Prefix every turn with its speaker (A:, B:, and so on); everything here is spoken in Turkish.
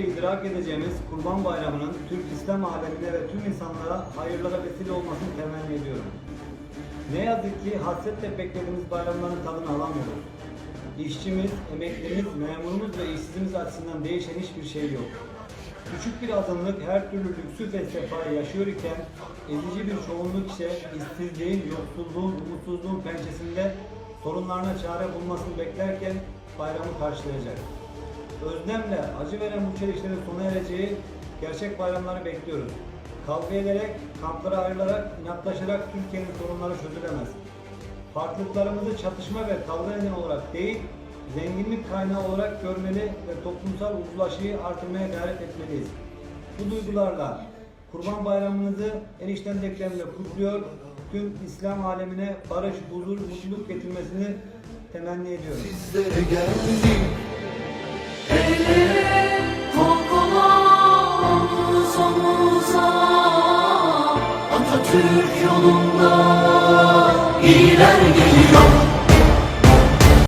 A: iştirak edeceğimiz Kurban Bayramı'nın Türk İslam alemine ve tüm insanlara hayırlara vesile olmasını temenni ediyorum. Ne yazık ki hasretle beklediğimiz bayramların tadını alamıyoruz. İşçimiz, emeklimiz, memurumuz ve işsizimiz açısından değişen hiçbir şey yok. Küçük bir azınlık her türlü lüksü ve sefayı yaşıyor iken ezici bir çoğunluk ise işsizliğin, yoksulluğun, umutsuzluğun pençesinde sorunlarına çare bulmasını beklerken bayramı karşılayacak. Özlemle acı veren bu çelişkilerin sona ereceği gerçek bayramları bekliyoruz. Kavga ederek, kamplara ayrılarak, inatlaşarak Türkiye'nin sorunları çözülemez. Farklılıklarımızı çatışma ve kavga nedeni olarak değil, zenginlik kaynağı olarak görmeli ve toplumsal uzlaşıyı artırmaya gayret etmeliyiz. Bu duygularla Kurban Bayramınızı en içten dileklerimle kutluyor, tüm İslam alemine barış, huzur, mutluluk getirmesini temenni ediyorum.
B: Atatürk yolunda